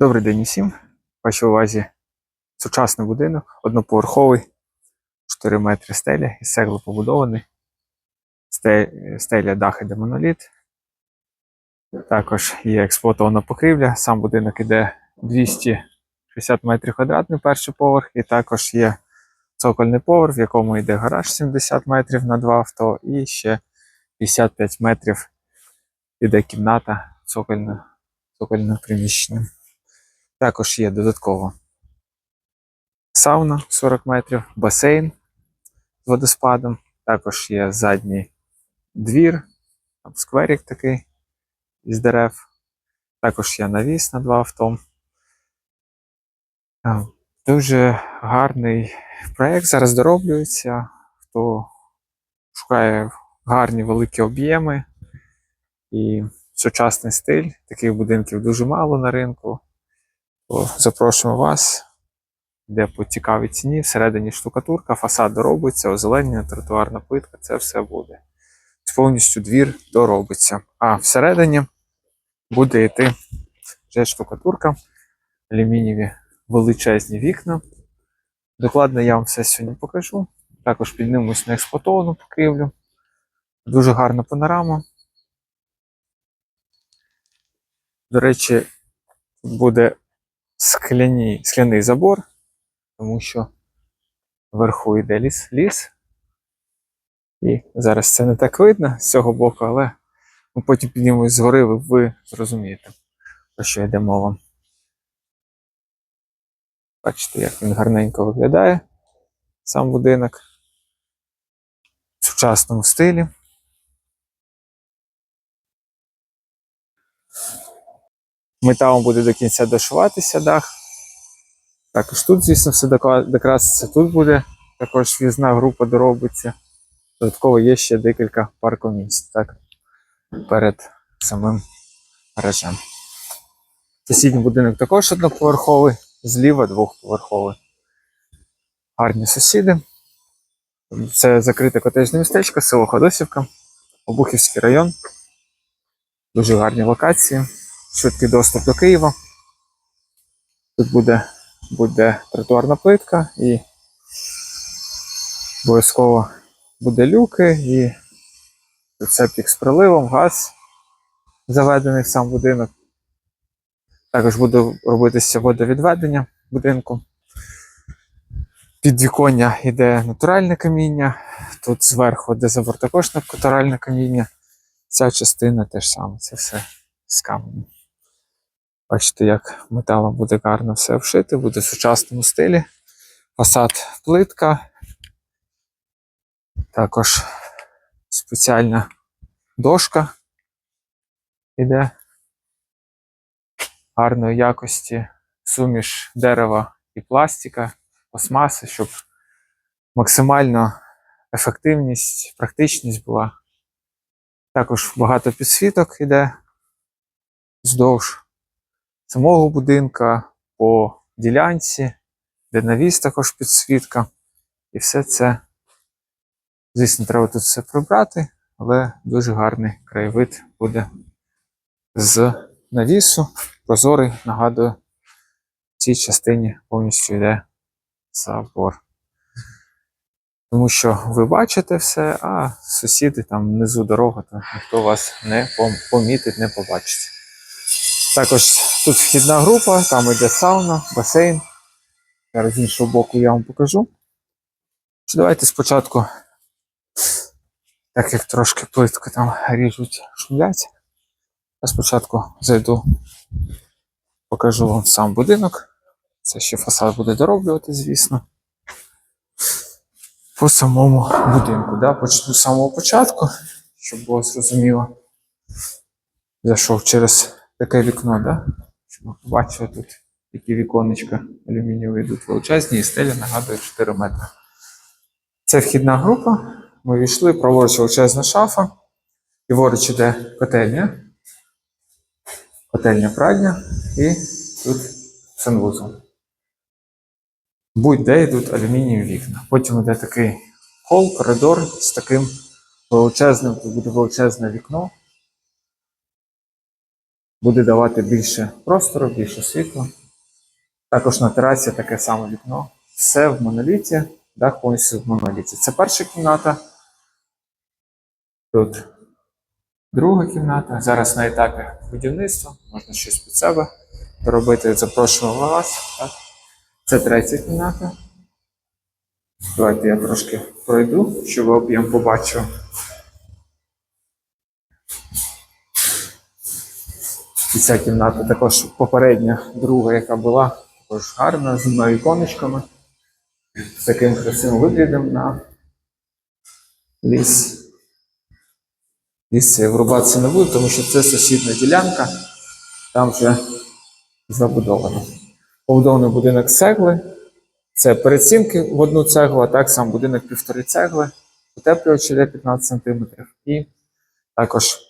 Добрий день усім. Вашій увазі сучасний будинок, одноповерховий, 4 метри стеля, із цегли побудований. Стеля дах іде моноліт. Також є експлуатована покрівля. Сам будинок іде 260 метрів квадратний перший поверх, і також є цокольний поверх, в якому йде гараж 70 метрів на два авто, і ще 55 метрів іде кімната цокольне, цокольне приміщення. Також є додатково сауна 40 метрів, басейн з водоспадом. Також є задній двір, там скверик такий із дерев. Також є навіс на два авто. Дуже гарний проєкт зараз дороблюється. Хто шукає гарні великі об'єми і сучасний стиль. Таких будинків дуже мало на ринку. То запрошуємо вас, де по цікавій ціні, всередині штукатурка, фасад доробиться, озеленення, тротуарна плитка, це все буде. Повністю двір доробиться. А всередині буде йти вже штукатурка, алюмінієві величезні вікна. Докладно я вам все сьогодні покажу. Також піднимусь на експлуатовану покрівлю. Дуже гарна панорама. До речі, буде скляні, скляний забор, тому що вверху йде ліс, ліс. І зараз це не так видно з цього боку, але ми потім піднімемось згори, ви, ви зрозумієте, про що йде мова. Бачите, як він гарненько виглядає, сам будинок в сучасному стилі. Металом буде до кінця дошиватися дах. Також тут, звісно, все докраситься. Тут буде також в'їзна група доробиться. Додатково є ще декілька паркомісць так, перед самим гаражем. Сусідній будинок також одноповерховий, зліва двохповерховий. Гарні сусіди. Це закрите котежне містечко, село Ходосівка, Обухівський район. Дуже гарні локації, швидкий доступ до Києва. Тут буде, буде тротуарна плитка і обов'язково буде люки і септик з приливом, газ заведений в сам будинок. Також буде робитися водовідведення будинку. Під віконня йде натуральне каміння. Тут зверху, де забор, також натуральне каміння. Ця частина теж саме, це все з каменю. Бачите, як металом буде гарно все вшити, буде в сучасному стилі. Фасад плитка. Також спеціальна дошка іде гарної якості суміш дерева і пластика, пластмаси, щоб максимально ефективність, практичність була. Також багато підсвіток іде вздовж самого будинка по ділянці, де навіс також підсвітка. І все це, звісно, треба тут все прибрати, але дуже гарний краєвид буде з навісу. Прозорий, нагадую, в цій частині повністю йде забор. Тому що ви бачите все, а сусіди там внизу дорога, то ніхто вас не помітить, не побачить. Також тут вхідна група, там йде сауна, басейн. Зараз з іншого боку я вам покажу. Давайте спочатку, так як трошки плитку там ріжуть, шумлять. Я спочатку зайду, покажу вам сам будинок. Це ще фасад буде дороблювати, звісно. По самому будинку. Да? Почну з самого початку, щоб було зрозуміло. Зайшов через таке вікно, да? щоб ви побачили тут які віконечка алюмінієві йдуть величезні і стеля нагадує 4 метри. Це вхідна група. Ми війшли, праворуч величезна шафа. Ліворуч іде котельня. Котельня прадня і тут санвузол. Будь-де йдуть алюмінієві вікна. Потім йде такий хол, коридор з таким величезним, тут буде величезне вікно. Буде давати більше простору, більше світла. Також на терасі таке саме вікно. Все в моноліті, дах повністю в моноліті. Це перша кімната. Тут друга кімната. Зараз на етапі будівництва, можна щось під себе робити. Запрошуємо вас. Так? Це третя кімната. Давайте я трошки пройду, щоб об'єм побачив. Ця кімната також попередня, друга, яка була, також гарна, з двома віконечками, з таким красивим виглядом на ліс. Ліс це врубатися не буде, тому що це сусідня ділянка, там вже забудовано. Побудований будинок цегли. Це перецінки в одну цеглу, а так сам будинок півтори цегли, утеплювач йде 15 см. І також,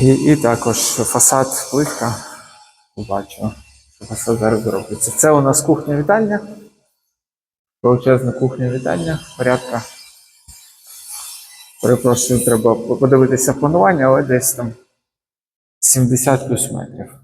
і, і також фасад плитка. Бачу, що фасад зараз робиться. Це у нас кухня-вітальня. Величезна кухня-вітальня, порядка. Перепрошую, треба подивитися планування, але десь там 70 плюс метрів.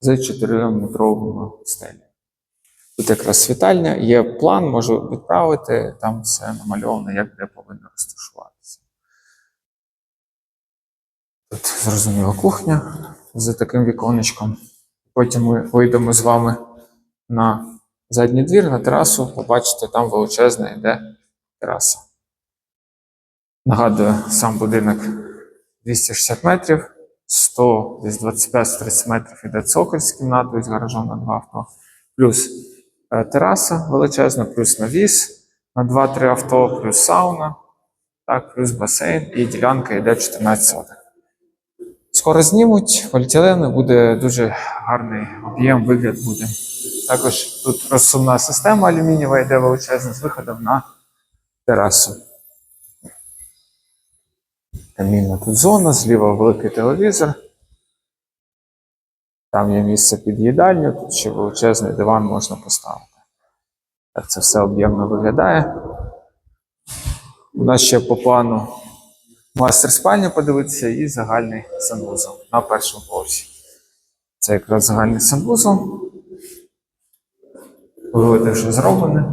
З 4-метровими стелі. Тут якраз світальня, є план, можу відправити, там все намальовано, як де повинно розташуватися. Тут зрозуміла кухня з таким віконечком. Потім ми вийдемо з вами на задній двір, на терасу, побачите, там величезна йде тераса. Нагадую, сам будинок 260 метрів, 100, десь 25-30 метрів іде цоколь з кімнатою з гаражом на два авто. Плюс е, тераса величезна, плюс навіс на 2-3 авто, плюс сауна, так, плюс басейн і ділянка йде 14 соток. Скоро знімуть поліетилени, буде дуже гарний об'єм, вигляд буде. Також тут розсувна система алюмінієва йде величезна з виходом на терасу. Камінна тут зона, зліва великий телевізор. Там є місце під їдальню, тут ще величезний диван можна поставити. Так це все об'ємно виглядає. У нас ще по плану мастер спальня подивитися і загальний санвузол на першому поверсі. Це якраз загальний санвузол. Виводи вже зроблене.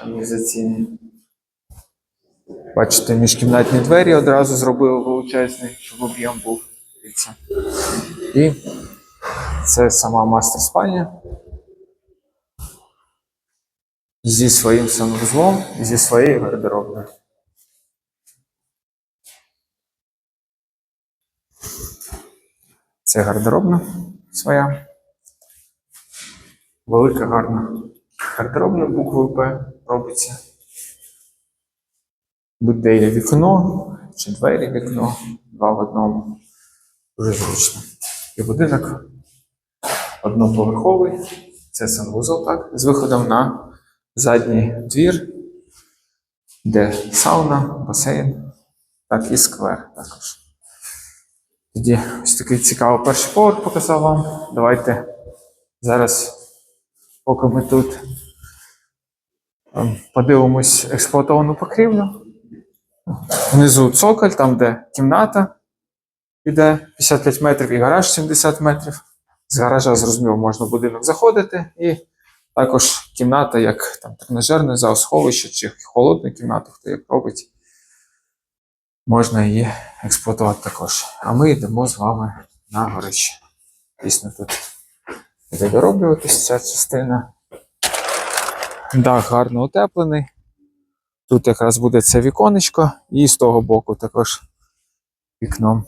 Каналізаційні. Бачите, міжкімнатні двері одразу зробили величезний, щоб об'єм був. Дивіться. І це сама мастер спальня. Зі своїм санвузлом, зі своєю гардеробною. Це гардеробна своя. Велика гарна гардеробна буквою П робиться. Будь-де є вікно чи двері вікно, два в одному. Дуже зручно. І будинок одноповерховий. Це санвузол, так, з виходом на задній двір, де сауна, басейн, так і сквер також. Тоді ось такий цікавий перший поверх показав вам. Давайте зараз, поки ми тут ем, подивимось експлуатовану покрівлю. Внизу цоколь, там де кімната іде 55 метрів і гараж 70 метрів. З гаража, зрозуміло, можна в будинок заходити. І також кімната, як там тренажерний зал, сховище чи холодну кімнату, хто як робить. Можна її експлуатувати також. А ми йдемо з вами на горище. Дійсно, тут буде дороблюватися ця частина. Дах гарно утеплений. Тут якраз буде це віконечко, і з того боку також вікном.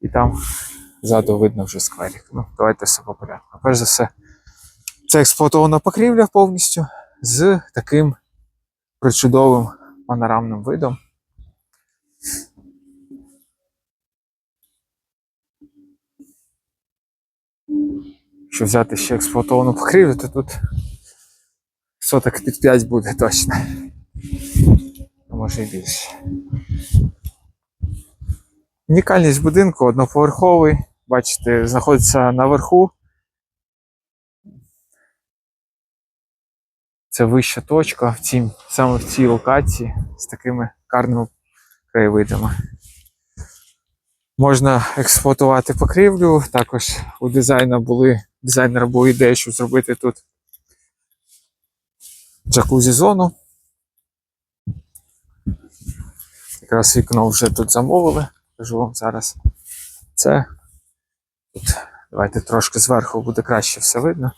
І там ззаду видно вже скверик. Ну, давайте все по порядку. Перш за все, це експлуатована покрівля повністю з таким причудовим панорамним видом. Якщо взяти ще експлуатовану покрівлю, то тут соток під 5 буде точно. А може і більше. Унікальність будинку одноповерховий. Бачите, знаходиться наверху. Це вища точка в цій, саме в цій локації з такими гарними краєвидами. Можна експлуатувати покрівлю. Також у дизайна були, дизайнера була ідея, щоб зробити тут джакузі зону. Якраз вікно вже тут замовили. Кажу вам зараз. Це тут давайте трошки зверху буде краще все видно.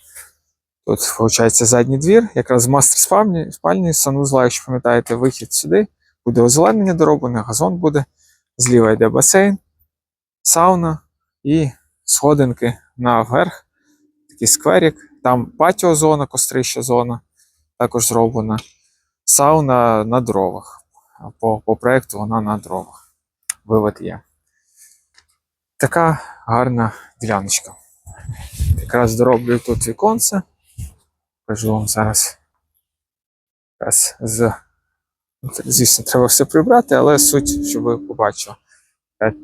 Тут, виходить, задній двір, якраз мастер спальні, спальні санузла, якщо пам'ятаєте, вихід сюди. Буде озеленення дороблене, газон буде. Зліва йде басейн, сауна і сходинки наверх. Такий скверик. Там патіозона, кострища зона також зроблена. Сауна на дровах. По, по проекту вона на дровах. Вивод є. Така гарна діляночка. Якраз дороблю тут віконце. Кажу вам зараз. Якраз з... ну, Звісно, треба все прибрати, але суть, щоб ви побачили.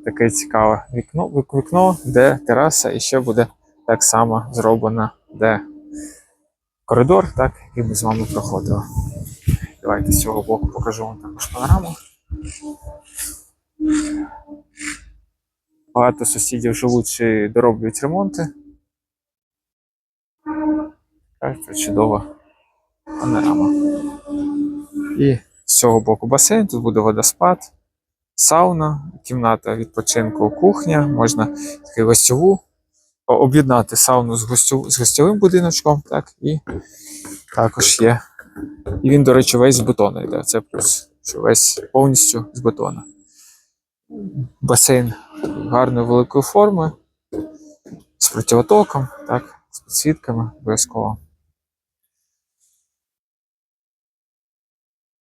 Таке цікаве вікно, вікно, де тераса, і ще буде так само зроблено, де коридор, так, який ми з вами проходили. Давайте з цього боку покажу вам також панораму. Багато сусідів живуть чи дороблюють ремонти. Це чудова панорама. І з цього боку басейн, тут буде водоспад, сауна, кімната відпочинку, кухня. Можна таку гостьову об'єднати сауну з, гостю, з гостьовим будиночком. Так, і також є. І він, до речі, весь з бетону йде. Це плюс, що весь повністю з бетону. Басейн гарної великої форми, з противотоком, так, з підсвітками обов'язково.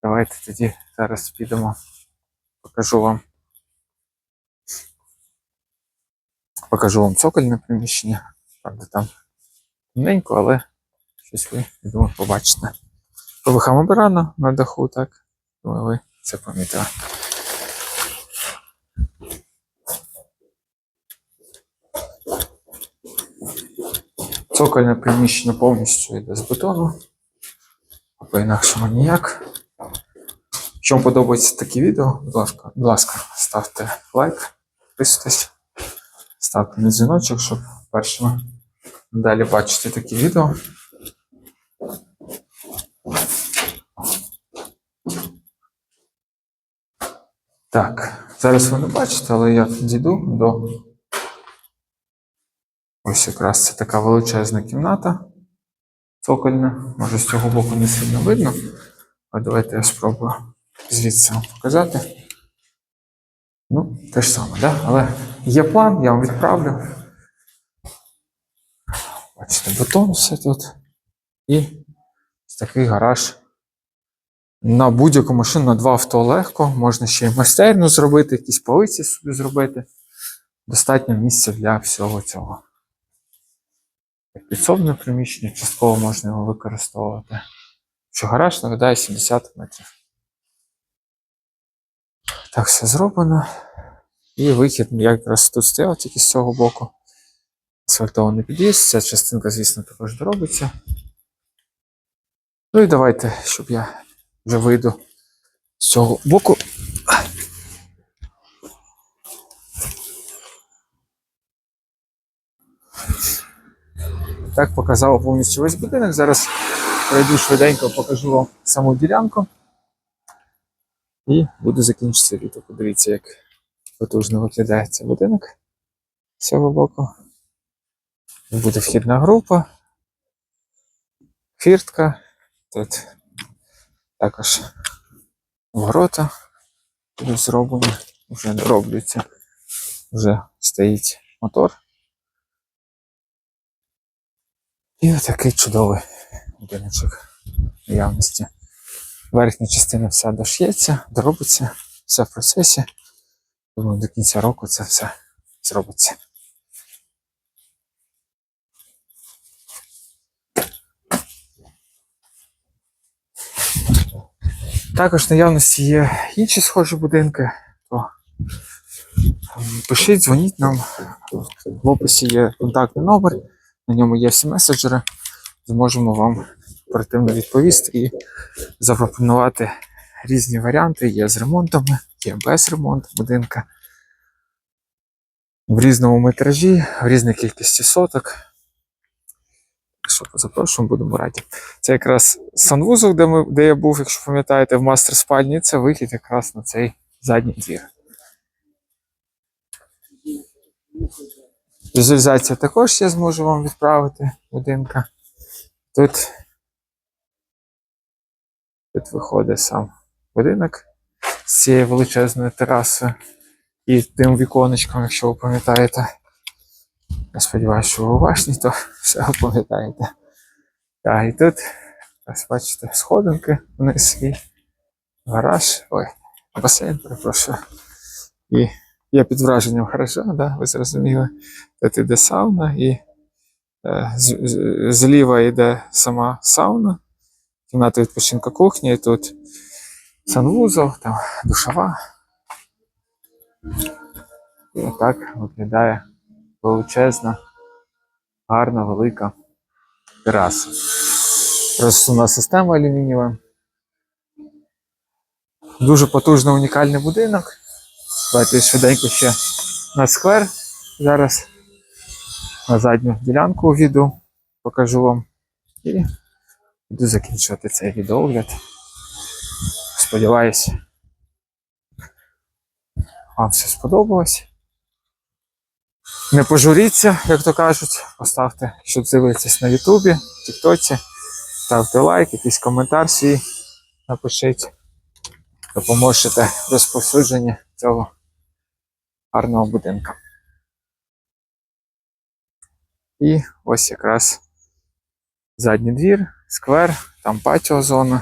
Давайте тоді зараз підемо, покажу вам. Покажу вам цокольне приміщення. Правда, там темненько, але щось ви, я думаю, побачите. Поверха мембрана на даху, так. Думаю, ви це помітили. Цокольне приміщення повністю йде з бетону. А по-інакшому ніяк. Якщо вам подобається такі відео, будь ласка, будь ласка, ставте лайк, підписуйтесь, ставте на дзвіночок, щоб першими далі бачити такі відео. Так, зараз ви не бачите, але я дійду до. Ось якраз це така величезна кімната. Цокольна. Може з цього боку не сильно видно. А давайте я спробую звідси вам показати. Ну, те ж саме, да? але є план, я вам відправлю. Бачите, бетон все тут. І ось такий гараж. На будь-яку машину на два авто легко. Можна ще й майстерню зробити, якісь полиці собі зробити. Достатньо місця для всього цього. Підсобне приміщення, частково можна його використовувати. Що гараж нагадає 70 метрів. Так, все зроблено. І вихід якраз тут стояв тільки з цього боку. Асфальтований під'їзд, ця частинка, звісно, також доробиться. Ну і давайте, щоб я вже вийду з цього боку. Так показав повністю весь будинок. Зараз пройду швиденько, покажу вам саму ділянку. І буду закінчити відео. Подивіться, як потужно виглядає цей будинок з цього боку. Буде вхідна група, фіртка. Тут також ворота будуть зроблені, вже дороблюються, вже стоїть мотор. І отакий чудовий будиночок наявності. Верхня частина вся дош'ється, доробиться, все в процесі. Думаю, до кінця року це все зробиться. Також наявності є інші схожі будинки. То ем, пишіть, дзвоніть нам. В описі є контактний номер, на ньому є всі меседжери. Зможемо вам оперативно відповісти і запропонувати різні варіанти. Є з ремонтами, є без ремонту будинка. в різному метражі, в різній кількості соток. Що запрошуємо, будемо раді. Це якраз санвузол, де, ми, де я був, якщо пам'ятаєте, в мастер спальні. Це вихід якраз на цей задній двір. Візуалізація також я зможу вам відправити будинка. Тут, тут виходить сам будинок з цією величезною терасою і тим віконечком, якщо ви пам'ятаєте. Я сподіваюся, що ви уважні, то все ви пам'ятаєте. Так, і тут, ось бачите, сходинки вниз і гараж. Ой, басейн, перепрошую. І я під враженням гаража, да, ви зрозуміли. Тут іде сауна, і е, з- з- зліва йде сама сауна, кімната відпочинку кухні, тут санвузол, там душова. І отак виглядає величезна, гарна, велика тераса. Розсувна система алюмінієва. Дуже потужний унікальний будинок. Давайте швиденько ще на сквер. Зараз на задню ділянку відео покажу вам. І буду закінчувати цей відеогляд. Сподіваюсь, вам все сподобалось. Не пожуріться, як то кажуть, поставте, щоб дивитесь на Ютубі, Тіктоці, ставте лайк, якийсь коментар свій напишіть. Допоможете в розповсюдженні цього гарного будинку. І ось якраз задній двір, сквер, там патіо зона.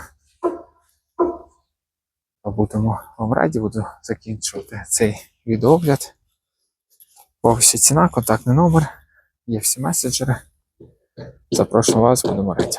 Будемо вам раді, буду закінчувати цей відеогляд. Повністю ціна, контактний номер, є всі меседжери. Запрошую вас, будемо раді.